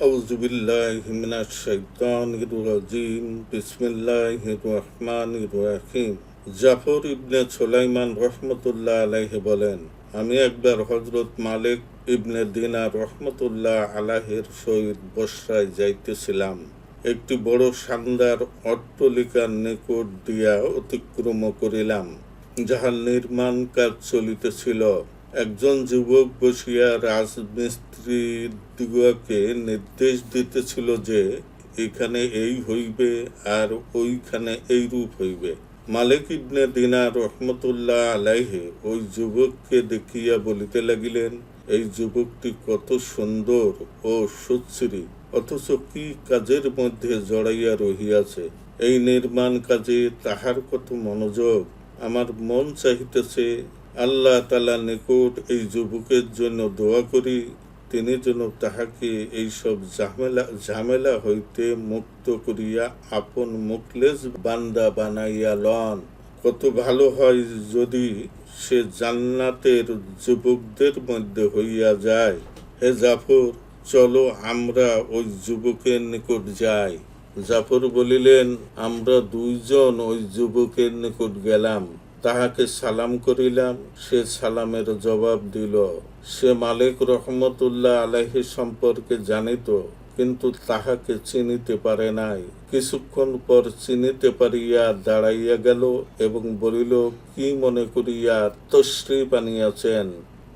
أعوذ بالله من الشيطان الرجيم بسم الله الرحمن الرحيم জাফর ইবনে সুলাইমান রহমতুল্লাহ আলাইহি বলেন আমি একবার হজরত মালিক ইবনে দিনা রহমতুল্লাহ আলাহের সহিত বসরায় যাইতেছিলাম একটি বড় শানদার অট্টলিকার নিকট দিয়া অতিক্রম করিলাম যাহার নির্মাণ কাজ চলিতেছিল একজন যুবক বসিয়া রাজমিস্ত্রি দিগকে নির্দেশ দিতেছিল যে, এখানে এই হইবে আর ওইখানে এই রূপ হইবে। মালিক ইবনে দিনা রহমতুল্লাহ আলাইহে ওই যুবককে দেখিয়া বলিতে লাগিলেন, এই যুবকটি কত সুন্দর ও সুশ্রী অথচ কি কাজের মধ্যে জড়াইয়া রহিয়াছে। এই নির্মাণ কাজে তাহার কত মনোযোগ। আমার মন চাহিতেছে আল্লাহ তালা নিকট এই যুবকের জন্য দোয়া করি। তিনি যেন তাহাকে এইসব ঝামেলা ঝামেলা হইতে মুক্ত করিয়া আপন মুকলেস বান্দা বানাইয়া লন। কত ভালো হয় যদি সে জান্নাতের যুবকদের মধ্যে হইয়া যায়। হে জাফর, চলো আমরা ওই যুবকের নিকট যাই। জাফর বলিলেন, আমরা দুইজন ওই যুবকের নিকট গেলাম। তাহাকে সালাম করিলাম, সে সালামের জবাব দিল, সে মালিক রহমতুল্লাহ আলাহি সম্পর্কে জানিত, কিন্তু তাহাকে চিনিতে পারে নাই। কিছুক্ষণ পর চিনিতে পারিয়া দাঁড়াইয়া গেল এবং বলিল, কি মনে করিয়া তশ্রী বানিয়াছেন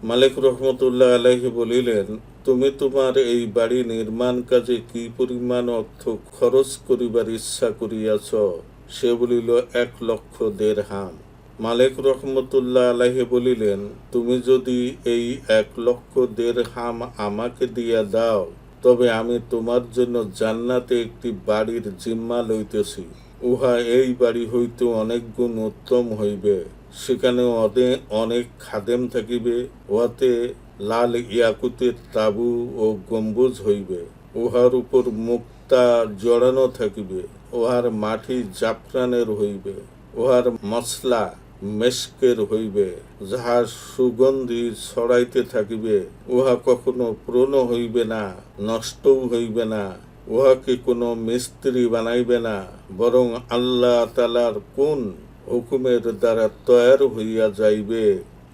মালিক রহমতুল্লাহ আলাহি বলিলেন, তুমি তোমার এই বাড়ি নির্মাণ কাজে কি পরিমাণ অর্থ খরচ করিবার ইচ্ছা করিয়াছ? সে বলিল, এক লক্ষ দেড় হাম মালিক রহমতুল্লাহ আলাহি বলিলেন, তুমি যদি এই এক লক্ষ দেড় হাম আমাকে দিয়া দাও, তবে আমি তোমার জন্য জান্নাতে একটি বাড়ির জিম্মা লইতেছি। উহা এই বাড়ি হইতে অনেক গুণ উত্তম হইবে। সেখানে অনেক খাদেম থাকিবে, উহাতে লাল ইয়াকুতের তাবু ও গম্বুজ হইবে। উহার উপর মুক্তা জড়ানো থাকিবে, উহার মাটি জাফরানের হইবে, উহার মশলা মেস্কের হইবে যাহার সুগন্ধি ছড়াইতে থাকিবে, উহা কখনো প্রণ হইবে না, নষ্টও হইবে না, উহাকে কোনো মিস্ত্রি বানাইবে না, বরং আল্লাহ তালার কোন হুকুমের দ্বারা তৈয়ার হইয়া যাইবে।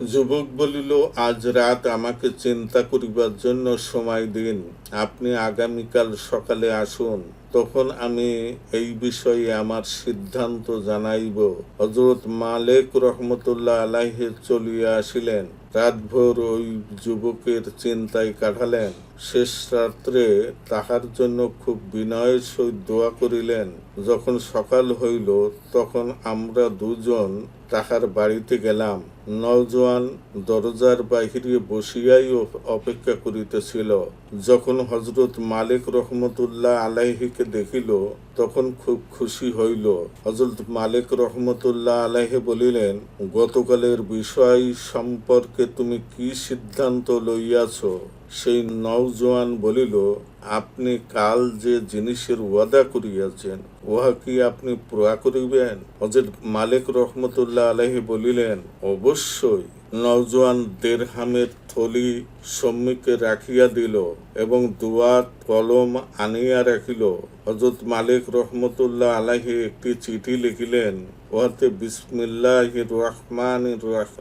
যুবক বলিল, আজ রাত আমাকে চিন্তা করিবার জন্য সময় দিন। আপনি আগামীকাল সকালে আসুন। তখন আমি এই বিষয়ে আমার সিদ্ধান্ত জানাইব। হজরত মালেক রহমতুল্লাহ আলাহে চলিয়া আসিলেন। রাতভর ওই যুবকের চিন্তায় কাটালেন। শেষ রাত্রে তাহার জন্য খুব বিনয়ের সহিত দোয়া করিলেন। যখন সকাল হইল, তখন আমরা দুজন তাহার বাড়িতে গেলাম। নওজোয়ান দরজার বাহিরে বসিয়াই অপেক্ষা করিতেছিল। যখন হজরত মালিক রহমতুল্লাহ আলাইহিকে দেখিল, তখন খুব খুশি হইল। হজরত মালিক রহমতুল্লাহ আলাইহে বলিলেন, গতকালের বিষয় সম্পর্কে তুমি কি সিদ্ধান্ত লইয়াছ? সেই নওজোয়ান বলিল আপনি কাল যে জিনিসের ওয়াদা করিয়াছেন, উহা কি আপনি পুরা করিবেন? হজরত মালিক রহমতুল্লাহ আলহি বলিলেন, অবশ্যই। নওজোয়ান দেড়হামের থলি সম্মুখে রাখিয়া দিল এবং দুয়াত কলম আনিয়া রাখিল। হজরত মালিক রহমতুল্লাহ আলাহি একটি চিঠি লিখিলেন, উহাতে বিসমিল্লাহ রহমান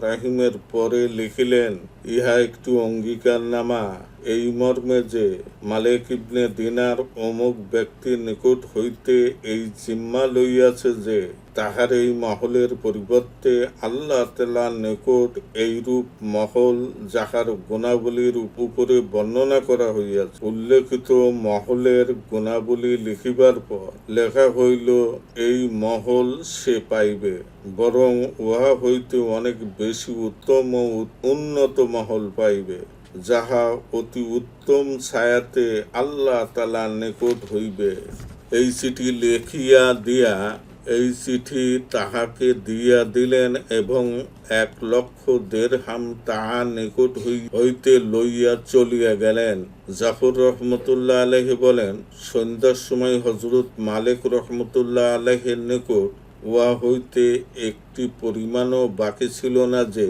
রাহিমের পরে লিখিলেন, ইহা একটি অঙ্গীকারনামা। এই মর্মে যে মালিক ইবনে দিনার অমুক ব্যক্তির নিকট হইতে এই জিম্মা লইয়াছে যে তাহার এই মহলের পরিবর্তে আল্লাহ তালার নিকট এইরূপ মহল যাহার গুণাবলীর উপরে বর্ণনা করা হইয়াছে। উল্লেখিত মহলের গুণাবলী লিখিবার পর লেখা হইল, এই মহল সে পাইবে। বরং উহা হইতে অনেক বেশি উত্তম ও উন্নত মহল পাইবে। যাহা অতি উত্তম ছায়াতে আল্লাহ তালা নিকট হইবে, এই চিঠি লেখিয়া দিয়া, এই চিঠি তাহাকে দিয়া দিলেন এবং এক লক্ষ দেড় হাম তাহা নিকট হইতে লইয়া চলিয়া গেলেন। জাফর রহমতুল্লাহ আলহি বলেন, সন্ধ্যার সময় হজরত মালিক রহমতুল্লাহ আলহের নিকট উহা হইতে একটি পরিমাণও বাকি ছিল না যে,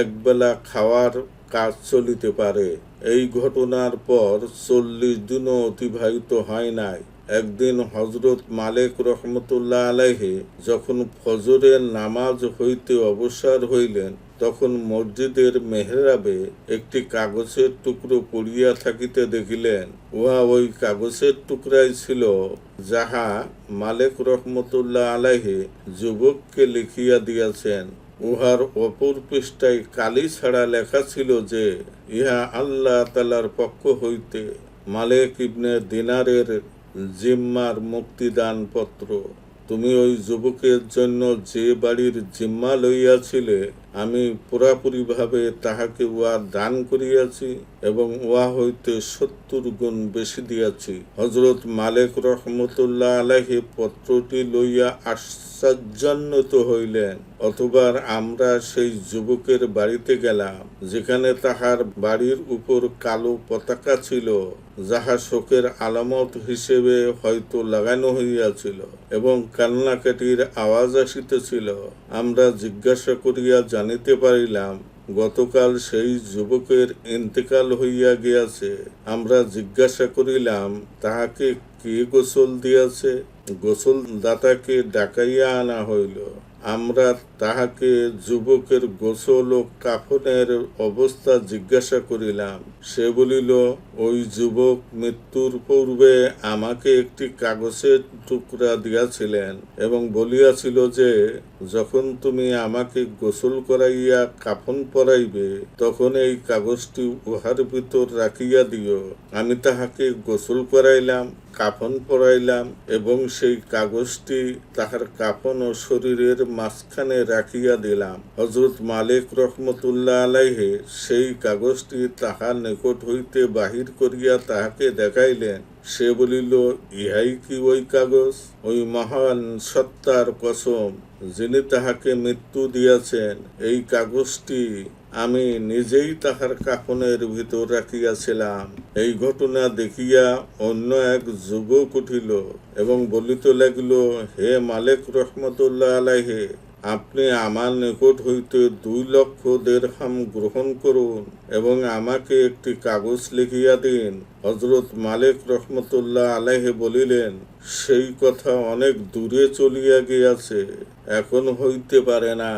একবেলা খাওয়ার কাজ চলিতে পারে। এই ঘটনার পর চল্লিশ দিনও অতিবাহিত হয় নাই। একদিন হজরত মালেক রহমতুল্লাহ আলাইহে যখন ফজরের নামাজ হইতে অবসর হইলেন, তখন মসজিদের মেহরাবে একটি কাগজের টুকরো পড়িয়া থাকিতে দেখিলেন। উহা ওই কাগজের টুকরাই ছিল যাহা মালেক রহমতুল্লাহ আলাইহে যুবককে লিখিয়া দিয়াছেন। উহার অপর পৃষ্ঠায় কালি ছাড়া লেখা ছিল যে, ইহা আল্লাহ তালার পক্ষ হইতে মালেক ইবনে দিনারের জিম্মার মুক্তিদান পত্র তুমি ওই যুবকের জন্য যে বাড়ির জিম্মা লইয়াছিলে, আমি পুরাপুরিভাবে তাহাকে উহা দান করিয়াছি এবং উহা হইতে সত্তর গুণ বেশি দিয়াছি। হজরত মালেক রহমতুল্লাহ আলাহি পত্রটি লইয়া আশ্চর্যান্বিত হইলেন। অথবা আমরা সেই যুবকের বাড়িতে গেলাম, যেখানে তাহার বাড়ির উপর কালো পতাকা ছিল, যাহা শোকের আলামত হিসেবে হয়তো লাগানো হইয়াছিল এবং কান্নাকাটির আওয়াজ আসিতেছিল। আমরা জিজ্ঞাসা করিয়া জানিতে পারিলাম, গতকাল সেই যুবকের ইন্তেকাল হইয়া গিয়াছে। আমরা জিজ্ঞাসা করিলাম, তাহাকে কে গোসল দিয়াছে? গোসল দাতাকে ডাকাইয়া আনা হইল। আমরা তাহাকে যুবকের গোসল ও কাফনের অবস্থা জিজ্ঞাসা করিলাম। সে বলিল, ওই যুবক মৃত্যুর পূর্বে আমাকে একটি কাগজের টুকরা দিয়াছিলেন এবং বলিয়াছিল যে, যখন তুমি আমাকে গোসল করাইয়া কাফন পরাইবে, তখন এই কাগজটি উহার ভিতর রাখিয়া দিও। আমি তাহাকে গোসল করাইলাম কাফন পরাইলাম এবং সেই কাগজটি তাহার কাফন ও শরীরের মাঝখানে রাখিয়া দিলাম। হজরত মালিক রহমতুল্লাহ আলাইহে সেই কাগজটি তাহার নিকট হইতে বাহির করিয়া তাহাকে দেখাইলেন। সে বলিল, ইহাই কি ওই কাগজ? ওই মহান সত্তার কসম যিনি তাহাকে মৃত্যু দিয়াছেন, এই কাগজটি আমি নিজেই তাহার কাফনের ভিতর রাখিয়াছিলাম। এই ঘটনা দেখিয়া অন্য এক যুবক উঠিল এবং বলিতে লাগিল, হে মালেক রহমতুল্লাহ আলাইহে আপনি আমার নিকট হইতে দুই লক্ষ দেড়হাম গ্রহণ করুন এবং আমাকে একটি কাগজ লিখিয়া দিন। হজরত মালিক রহমতুল্লাহ আলাহে বলিলেন, সেই কথা অনেক দূরে চলিয়া গিয়াছে, এখন হইতে পারে না।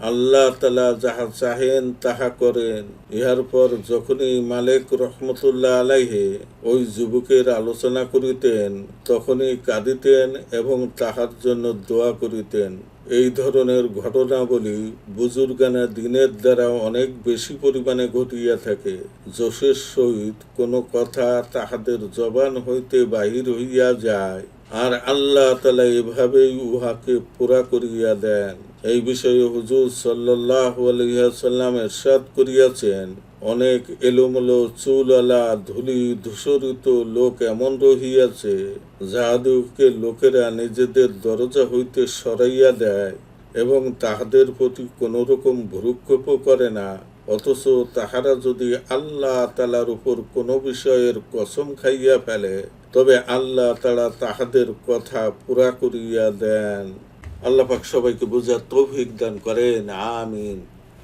আল্লাহ তালা যাহা চাহেন, তাহা করেন। ইহার পর যখনই মালিক রহমতুল্লাহ আলাইহে ওই যুবকের আলোচনা করিতেন, তখনই কাঁদিতেন এবং তাহার জন্য দোয়া করিতেন। এই ধরনের ঘটনাবলী বুজুর্গানা দিনের দ্বারা অনেক বেশি পরিমাণে ঘটিয়া থাকে। যশের সহিত কোনো কথা তাহাদের জবান হইতে বাহির হইয়া যায়। আর আল্লাহ তালা এভাবেই উহাকে পুরা করিয়া দেন। এই বিষয়ে হুজুর সাল্লাহ আলহিহাসাল্লাম এরশাদ করিয়াছেন, অনেক এলোমেলো চুলওয়ালা, ধুলি ধূসরিত লোক এমন রহিয়াছে যাহাদেরকে লোকেরা নিজেদের দরজা হইতে সরাইয়া দেয় এবং তাহাদের প্রতি কোনো রকম ভ্রুক্ষেপও করে না। অথচ তাহারা যদি আল্লাহ তালার উপর কোনো বিষয়ের কসম খাইয়া ফেলে তবে আল্লাহ তারা তাহাদের কথা পুরা করিয়া দেন। আল্লাহ পাক সবাইকে বোঝার তৌফিক দান করেন। আমিন।